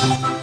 나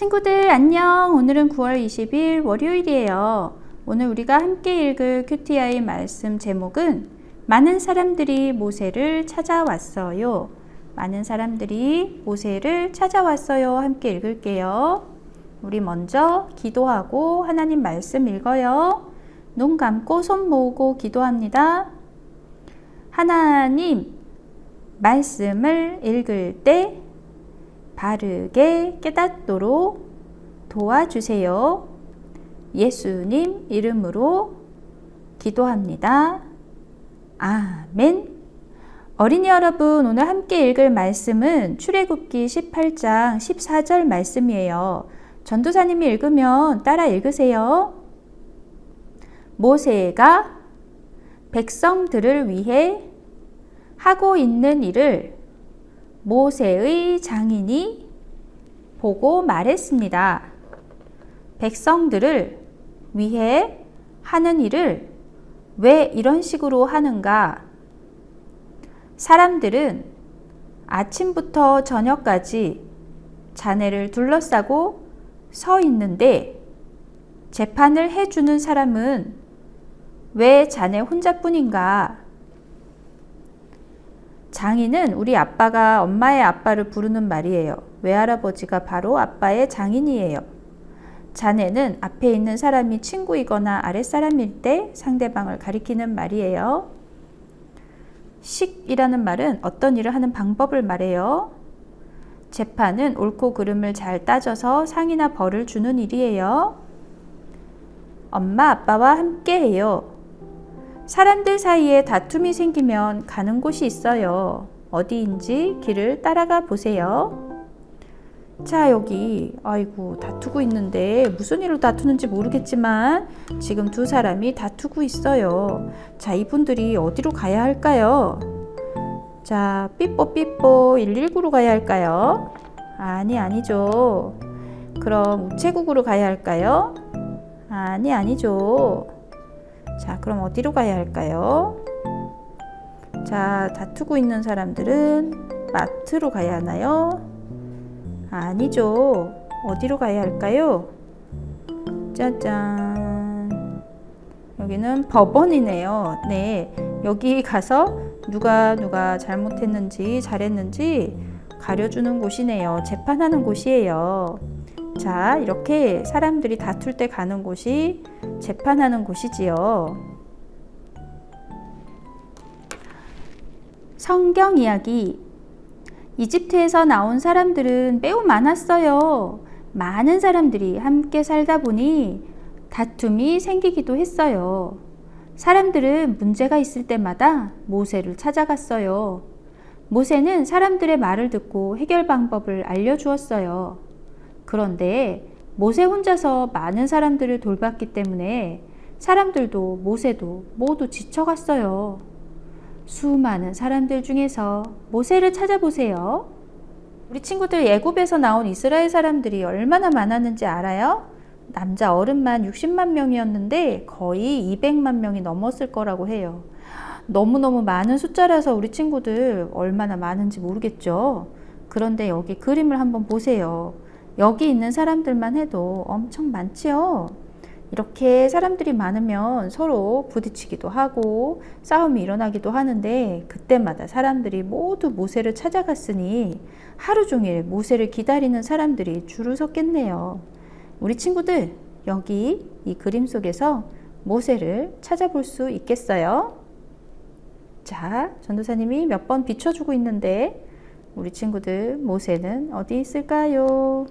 친구들 안녕. 오늘은 9월 20일 월요일이에요. 오늘 우리가 함께 읽을 큐티아의 말씀 제목은 많은 사람들이 모세를 찾아왔어요. 많은 사람들이 모세를 찾아왔어요. 함께 읽을게요. 우리 먼저 기도하고 하나님 말씀 읽어요. 눈 감고 손 모으고 기도합니다. 하나님, 말씀을 읽을 때 바르게 깨닫도록 도와주세요. 예수님 이름으로 기도합니다. 아멘. 어린이 여러분, 오늘 함께 읽을 말씀은 출애굽기 18장 14절 말씀이에요. 전도사님이 읽으면 따라 읽으세요. 모세가 백성들을 위해 하고 있는 일을 모세의 장인이 보고 말했습니다. 백성들을 위해 하는 일을 왜 이런 식으로 하는가? 사람들은 아침부터 저녁까지 자네를 둘러싸고 서 있는데 재판을 해주는 사람은 왜 자네 혼자뿐인가? 장인은 우리 아빠가 엄마의 아빠를 부르는 말이에요. 외할아버지가 바로 아빠의 장인이에요. 자네는 앞에 있는 사람이 친구이거나 아랫사람일 때 상대방을 가리키는 말이에요. 식이라는 말은 어떤 일을 하는 방법을 말해요. 재판은 옳고 그름을 잘 따져서 상이나 벌을 주는 일이에요. 엄마, 아빠와 함께 해요. 사람들 사이에 다툼이 생기면 가는 곳이 있어요. 어디인지 길을 따라가 보세요. 자, 여기, 아이고, 다투고 있는데, 무슨 일로 다투는지 모르겠지만, 지금 두 사람이 다투고 있어요. 자, 이분들이 어디로 가야 할까요? 자, 삐뽀 삐뽀 119로 가야 할까요? 아니, 아니죠. 그럼 우체국으로 가야 할까요? 아니, 아니죠. 자, 그럼 어디로 가야 할까요? 자, 다투고 있는 사람들은 마트로 가야 하나요? 아니죠. 어디로 가야 할까요? 짜잔. 여기는 법원이네요. 네. 여기 가서 누가 누가 잘못했는지 잘했는지 가려주는 곳이네요. 재판하는 곳이에요. 자, 이렇게 사람들이 다툴 때 가는 곳이 재판하는 곳이지요. 성경 이야기. 이집트에서 나온 사람들은 매우 많았어요. 많은 사람들이 함께 살다 보니 다툼이 생기기도 했어요. 사람들은 문제가 있을 때마다 모세를 찾아갔어요. 모세는 사람들의 말을 듣고 해결 방법을 알려주었어요. 그런데 모세 혼자서 많은 사람들을 돌봤기 때문에 사람들도 모세도 모두 지쳐갔어요. 수많은 사람들 중에서 모세를 찾아보세요. 우리 친구들 예굽에서 나온 이스라엘 사람들이 얼마나 많았는지 알아요? 남자 어른만 60만 명이었는데 거의 200만 명이 넘었을 거라고 해요. 너무너무 많은 숫자라서 우리 친구들 얼마나 많은지 모르겠죠. 그런데 여기 그림을 한번 보세요. 여기 있는 사람들만 해도 엄청 많지요. 이렇게 사람들이 많으면 서로 부딪히기도 하고 싸움이 일어나기도 하는데 그때마다 사람들이 모두 모세를 찾아갔으니 하루 종일 모세를 기다리는 사람들이 줄을 섰겠네요. 우리 친구들 여기 이 그림 속에서 모세를 찾아볼 수 있겠어요? 자, 전도사님이 몇 번 비춰주고 있는데 우리 친구들 모세는 어디 있을까요?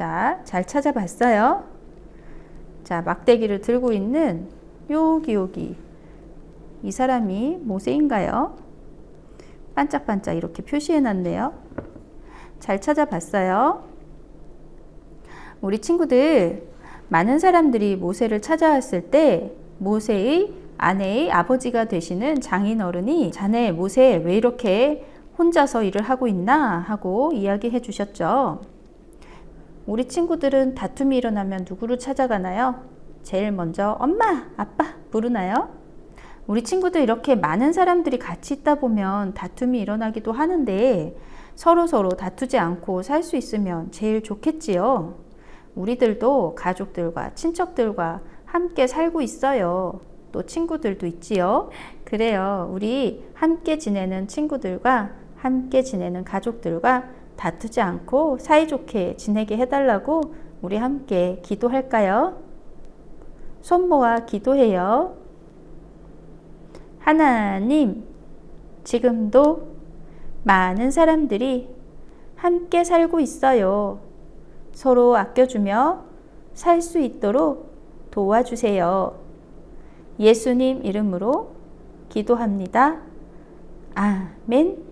자, 잘 찾아봤어요. 자, 막대기를 들고 있는 여기 여기 이 사람이 모세인가요? 반짝반짝 이렇게 표시해 놨네요. 잘 찾아봤어요. 우리 친구들, 많은 사람들이 모세를 찾아왔을 때 모세의 아내의 아버지가 되시는 장인 어른이 자네 모세 왜 이렇게 혼자서 일을 하고 있나 하고 이야기해 주셨죠. 우리 친구들은 다툼이 일어나면 누구를 찾아가나요? 제일 먼저 엄마, 아빠 부르나요? 우리 친구들 이렇게 많은 사람들이 같이 있다 보면 다툼이 일어나기도 하는데 서로 서로 다투지 않고 살 수 있으면 제일 좋겠지요. 우리들도 가족들과 친척들과 함께 살고 있어요. 또 친구들도 있지요. 그래요. 우리 함께 지내는 친구들과 함께 지내는 가족들과 다투지 않고 사이좋게 지내게 해달라고 우리 함께 기도할까요? 손 모아 기도해요. 하나님, 지금도 많은 사람들이 함께 살고 있어요. 서로 아껴주며 살 수 있도록 도와주세요. 예수님 이름으로 기도합니다. 아멘.